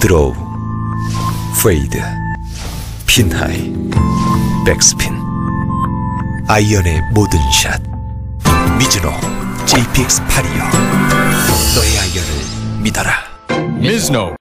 드로우 페이드 핀하이 백스핀 아이언의 모든 샷 미즈노 JPX 8이여 너의 아이언을 믿어라. Good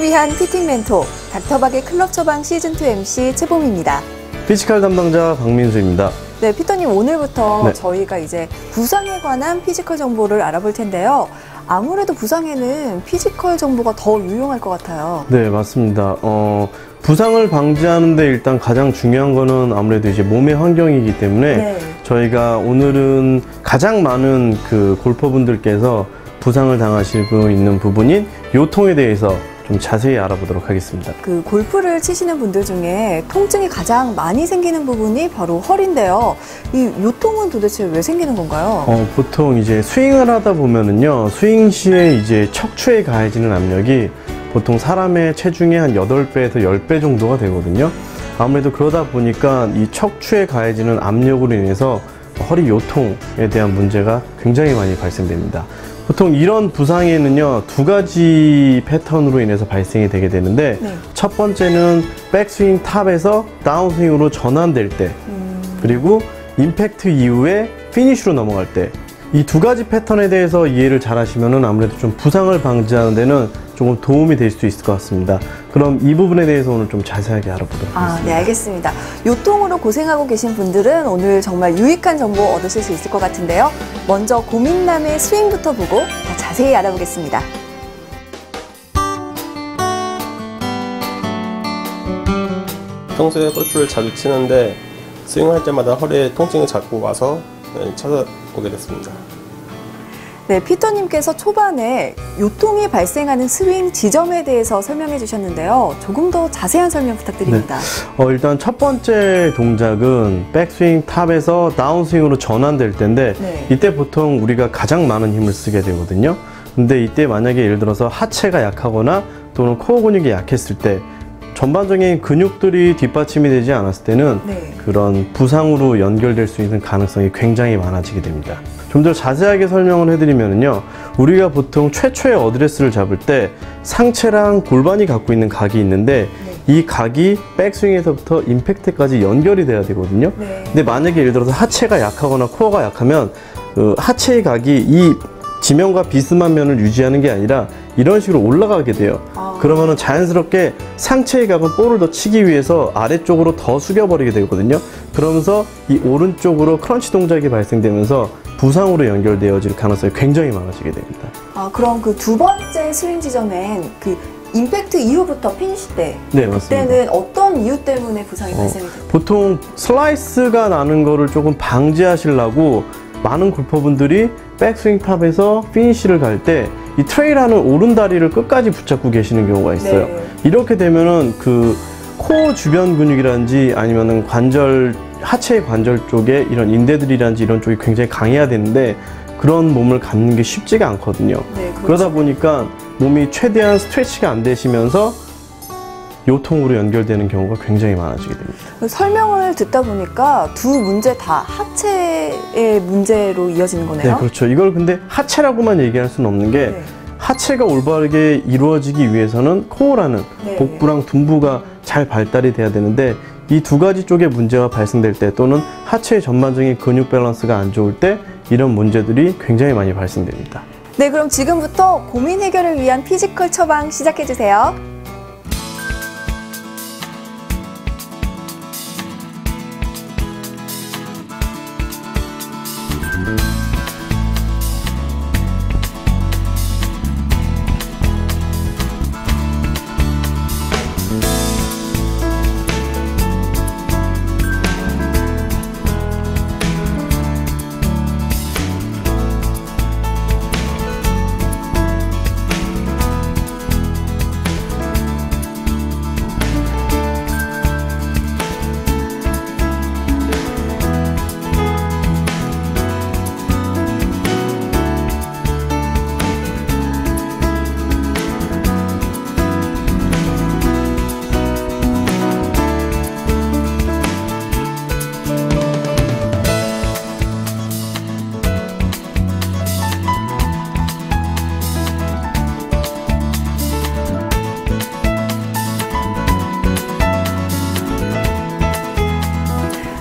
골퍼들을 위한 피팅 멘토 닥터박의 클럽 처방 시즌2 MC 최봄입니다. 피지컬 담당자 박민수입니다. 네, 피터님 오늘부터 네. 저희가 이제 부상에 관한 피지컬 정보를 알아볼 텐데요. 아무래도 부상에는 피지컬 정보가 더 유용할 것 같아요. 네, 맞습니다. 어, 부상을 방지하는데 일단 가장 중요한 거는 아무래도 이제 몸의 환경이기 때문에 네. 저희가 오늘은 가장 많은 그 골퍼분들께서 부상을 당하시고 있는 부분인 요통에 대해서 좀 자세히 알아보도록 하겠습니다. 그 골프를 치시는 분들 중에 통증이 가장 많이 생기는 부분이 바로 허리인데요. 이 요통은 도대체 왜 생기는 건가요? 어, 보통 이제 스윙을 하다 보면은요, 스윙 시에 이제 척추에 가해지는 압력이 보통 사람의 체중의 한 8배에서 10배 정도가 되거든요. 아무래도 그러다 보니까 이 척추에 가해지는 압력으로 인해서 허리 요통에 대한 문제가 굉장히 많이 발생됩니다. 보통 이런 부상에는요, 두 가지 패턴으로 인해서 발생이 되게 되는데, 네. 첫 번째는 백스윙 탑에서 다운스윙으로 전환될 때, 음, 그리고 임팩트 이후에 피니쉬로 넘어갈 때 이 두 가지 패턴에 대해서 이해를 잘 하시면은 아무래도 좀 부상을 방지하는 데는 조금 도움이 될 수 있을 것 같습니다. 그럼 이 부분에 대해서 오늘 좀 자세하게 알아보도록 아, 하겠습니다. 네, 알겠습니다. 요통으로 고생하고 계신 분들은 오늘 정말 유익한 정보 얻으실 수 있을 것 같은데요. 먼저 고민남의 스윙부터 보고 더 자세히 알아보겠습니다. 평소에 골프를 자주 치는데 스윙할 때마다 허리에 통증이 자꾸 와서 네, 찾아오게 됐습니다. 네, 피터님께서 초반에 요통이 발생하는 스윙 지점에 대해서 설명해 주셨는데요. 조금 더 자세한 설명 부탁드립니다. 어, 일단 첫 번째 동작은 백스윙 탑에서 다운스윙으로 전환될 때인데 네. 이때 보통 우리가 가장 많은 힘을 쓰게 되거든요. 근데 이때 만약에 예를 들어서 하체가 약하거나 또는 코어 근육이 약했을 때 전반적인 근육들이 뒷받침이 되지 않았을 때는 네. 그런 부상으로 연결될 수 있는 가능성이 굉장히 많아지게 됩니다. 좀 더 자세하게 설명을 해드리면요. 우리가 보통 최초의 어드레스를 잡을 때 상체랑 골반이 갖고 있는 각이 있는데 이 각이 백스윙에서부터 임팩트까지 연결이 돼야 되거든요. 네. 근데 만약에 예를 들어서 하체가 약하거나 코어가 약하면 그 하체의 각이 이 지면과 비스만 면을 유지하는 게 아니라 이런 식으로 올라가게 돼요. 아. 그러면은 자연스럽게 상체의 각은 볼을 더 치기 위해서 아래쪽으로 더 숙여버리게 되거든요. 그러면서 이 오른쪽으로 크런치 동작이 발생되면서 부상으로 연결되어질 가능성이 굉장히 많아지게 됩니다. 아, 그럼 그 두 번째 스윙 지점엔 그 임팩트 이후부터 피니시 때 네, 맞습니다. 그때는 어떤 이유 때문에 부상이 어, 발생이 돼요? 보통 슬라이스가 나는 거를 조금 방지하시려고 많은 골퍼분들이 백스윙 탑에서 피니시를 갈 때 이 트레일하는 오른다리를 끝까지 붙잡고 계시는 경우가 있어요. 네. 이렇게 되면은 그 코어 주변 근육이란지 아니면은 관절 하체 관절 쪽에 이런 인대들이란지 이런 쪽이 굉장히 강해야 되는데 그런 몸을 갖는 게 쉽지가 않거든요. 네, 그렇죠. 그러다 보니까 몸이 최대한 스트레치가 안 되시면서 요통으로 연결되는 경우가 굉장히 많아지게 됩니다. 그 설명을 듣다 보니까 두 문제 다 하체의 문제로 이어지는 거네요. 네, 그렇죠. 이걸 근데 하체라고만 얘기할 수는 없는 게 네. 하체가 올바르게 이루어지기 위해서는 코어라는 네. 복부랑 둔부가 잘 발달이 돼야 되는데 이 두 가지 쪽의 문제가 발생될 때 또는 하체의 전반적인 근육 밸런스가 안 좋을 때 이런 문제들이 굉장히 많이 발생됩니다. 네, 그럼 지금부터 고민 해결을 위한 피지컬 처방 시작해 주세요.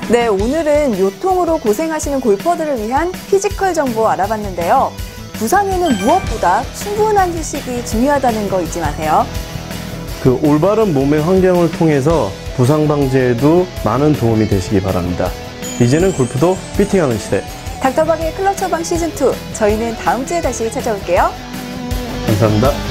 네, 오늘은 요통으로 고생하시는 골퍼들을 위한 피지컬 정보 알아봤는데요. 부상에는 무엇보다 충분한 휴식이 중요하다는 거 잊지 마세요. 그 올바른 몸의 환경을 통해서 부상 방지에도 많은 도움이 되시기 바랍니다. 이제는 골프도 피팅하는 시대. 닥터박의 클럽 처방 시즌2. 저희는 다음 주에 다시 찾아올게요. 감사합니다.